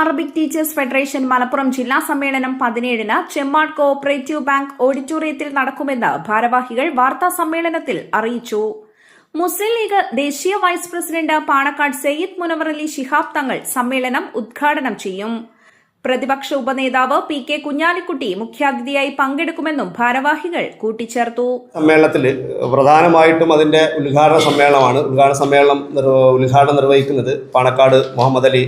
Arabic teachers federation Malappuram ജില്ലാ സമ്മേളനം പതിനേഴിന് ചെമ്മാട് കോഓപ്പറേറ്റീവ് ബാങ്ക് ഓഡിറ്റോറിയത്തിൽ നടക്കുമെന്ന് ഭാരവാഹികൾ വാർത്താ സമ്മേളനത്തിൽ അറിയിച്ചു. മുസ്ലിം ലീഗ് ദേശീയ വൈസ് പ്രസിഡന്റ് പാണക്കാട് സയ്യിദ് മുനവർ അലി ശിഹാബ് തങ്ങൾ സമ്മേളനം ഉദ്ഘാടനം ചെയ്യും. പ്രതിപക്ഷ ഉപനേതാവ് പി കെ കുഞ്ഞാലിക്കുട്ടി മുഖ്യാതിഥിയായി പങ്കെടുക്കുമെന്നും ഭാരവാഹികൾ കൂട്ടിച്ചേർത്തു. സമ്മേളനത്തിൽ പ്രധാനമായിട്ടും അതിന്റെ ഉദ്ഘാടന സമ്മേളനമാണ്. ഉദ്ഘാടന സമ്മേളനം ഉദ്ഘാടനം നിർവഹിക്കുന്നത് പാണക്കാട് മുഹമ്മദ് അലി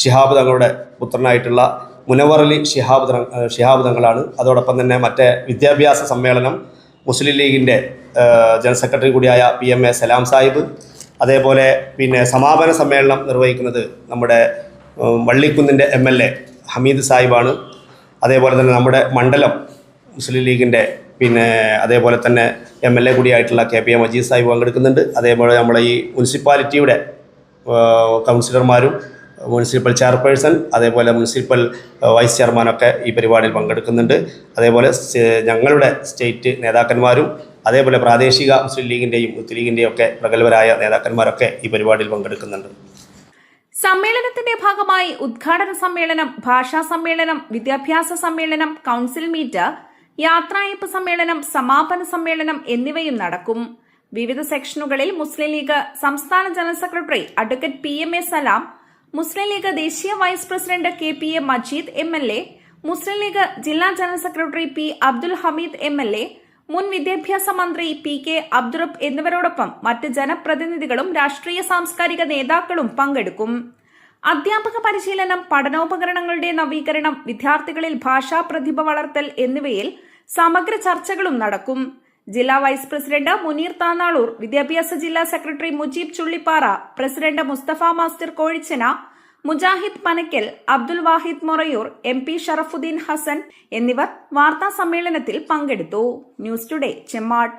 ഷിഹാബ് തങ്ങളുടെ പുത്രനായിട്ടുള്ള മുനവർ അലി ഷിഹാബ് ഷിഹാബ് തങ്ങളാണ്. അതോടൊപ്പം തന്നെ മറ്റേ വിദ്യാഭ്യാസ സമ്മേളനം മുസ്ലിം ലീഗിന്റെ ജനറൽ സെക്രട്ടറി കൂടിയായ P M A Salam Sahib അതേപോലെ പിന്നെ സമാപന സമ്മേളനം നിർവഹിക്കുന്നത് നമ്മുടെ വള്ളിക്കുന്നിന്റെ എം എൽ എ ഹമീദ് സാഹിബാണ്. അതേപോലെ തന്നെ നമ്മുടെ മണ്ഡലം മുസ്ലിം ലീഗിന്റെ പിന്നെ അതേപോലെ തന്നെ M L A കൂടിയായിട്ടുള്ള K P A Majeed Sahib പങ്കെടുക്കുന്നുണ്ട്. അതേപോലെ നമ്മുടെ ഈ മുനിസിപ്പാലിറ്റിയുടെ കൗൺസിലർമാരും മുനിസിപ്പൽ ചെയർപേഴ്സൺ അതേപോലെ മുനിസിപ്പൽ വൈസ് ചെയർമാനൊക്കെ ഈ പരിപാടിയിൽ പങ്കെടുക്കുന്നുണ്ട്. അതേപോലെ ഞങ്ങളുടെ സ്റ്റേറ്റ് നേതാക്കന്മാരും അതേപോലെ പ്രാദേശിക മുസ്ലിം ലീഗിന്റെയും യൂത്ത് ലീഗിന്റെയും ഒക്കെ പ്രഗത്ഭരായ നേതാക്കന്മാരൊക്കെ ഈ പരിപാടിയിൽ പങ്കെടുക്കുന്നുണ്ട്. സമ്മേളനത്തിന്റെ ഭാഗമായി ഉദ്ഘാടന സമ്മേളനം ഭാഷാ സമ്മേളനം വിദ്യാഭ്യാസ സമ്മേളനം കൌൺസിൽ മീറ്റ് യാത്രായപ്പ് സമ്മേളനം സമാപന സമ്മേളനം എന്നിവയും നടക്കും. വിവിധ സെക്ഷനുകളിൽ മുസ്ലിം ലീഗ് സംസ്ഥാന general secretary advocate P M A Salam Muslim League ദേശീയ vice president K P A Majeed M L A Muslim League ജില്ലാ general secretary P Abdul Hameed M L A മുൻ വിദ്യാഭ്യാസ മന്ത്രി പി കെ അബ്ദുറബ് എന്നിവരോടൊപ്പം മറ്റ് ജനപ്രതിനിധികളും രാഷ്ട്രീയ സാംസ്കാരിക നേതാക്കളും പങ്കെടുക്കും. അധ്യാപക പരിശീലനം പഠനോപകരണങ്ങളുടെ നവീകരണം വിദ്യാർത്ഥികളിൽ ഭാഷാ പ്രതിഭ വളർത്തൽ എന്നിവയിൽ സമഗ്ര ചർച്ചകളും നടക്കും. ജില്ലാ വൈസ് പ്രസിഡന്റ് മുനീർ താന്നാളൂർ വിദ്യാഭ്യാസ ജില്ലാ secretary Mujeeb Chullippara president Mustafa master Kozhichena Mujahid Panakkal Abdul Wahid Morayur M P Sharafuddin Hasan എന്നിവർ വാർത്താ സമ്മേളനത്തിൽ പങ്കെടുത്തു. News today Chemmad.